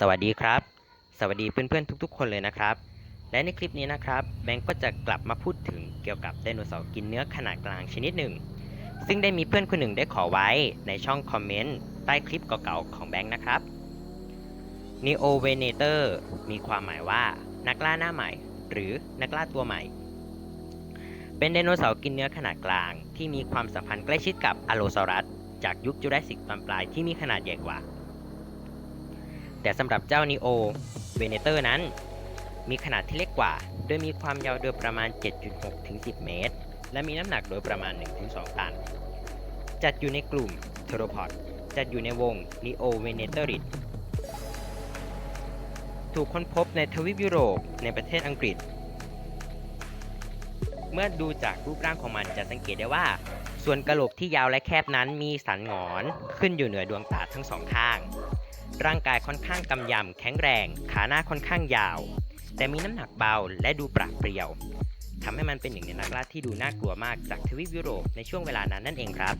สวัสดีครับ สวัสดีเพื่อนๆทุก ๆ คนเลยนะครับ และในคลิปนี้นะครับแบงก์ก็จะกลับมาพูดถึงเกี่ยวกับไดโนเสาร์กินเนื้อขนาดกลางชนิดหนึ่ง ซึ่งได้มีเพื่อนคนหนึ่งได้ขอไว้ในช่องคอมเมนต์ใต้คลิปเก่าๆของแบงก์นะครับ Neo Venator มีความหมายว่านักล่าหน้าใหม่ หรือนักล่าตัวใหม่ เป็นไดโนเสาร์กินเนื้อขนาดกลาง ที่มีความสัมพันธ์ใกล้ชิดกับอโลซอรัสจากยุคจูราสสิกตอนปลายที่มีขนาดใหญ่กว่า แต่สำหรับเจ้านีโอเวเนเตอร์นั้น มีขนาดที่เล็กกว่า โดยมีความยาวโดยประมาณ 7.6 ถึง 10 เมตร และมีน้ำหนักโดยประมาณ 1-2 ตัน จัดอยู่ในกลุ่มเทโรพอดจัดอยู่ในวง Neo v e n a t o r i d ถูกค้นพบในทวีปยุโรปในประเทศอังกฤษ เมื่อดูจากรูปร่างของมันจะสังเกตได้ว่า ส่วนกระโหลกที่ยาวและแคบนั้นมีสันหงอนขึ้นอยู่เหนือดวงตาทั้งสองข้าง ร่างกายค่อนข้างกำยำแข็งแรง ขาหน้าค่อนข้างยาว แต่มีน้ำหนักเบาและดูปราดเปรียวทำให้มันเป็นหนึ่งในนักล่าที่ดูน่ากลัวมากจากทวีปยุโรปในช่วงเวลานั้นนั่นเองครับ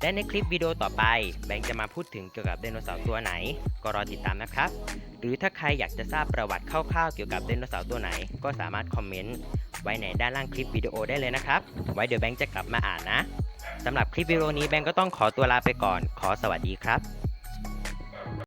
และในคลิปวิดีโอต่อไป แบงค์จะมาพูดถึงเกี่ยวกับไดโนเสาร์ตัวไหน ก็รอติดตามนะครับ หรือถ้าใครอยากจะทราบประวัติคร่าวๆเกี่ยวกับไดโนเสาร์ตัวไหน ก็สามารถคอมเมนต์ไว้ในด้านล่างคลิปวิดีโอได้เลยนะครับ ไว้เดี๋ยวแบงค์จะกลับมาอ่านนะสำหรับคลิปวิดีโอนี้แบงค์ก็ต้องขอตัวลาไปก่อน ขอสวัสดีครับ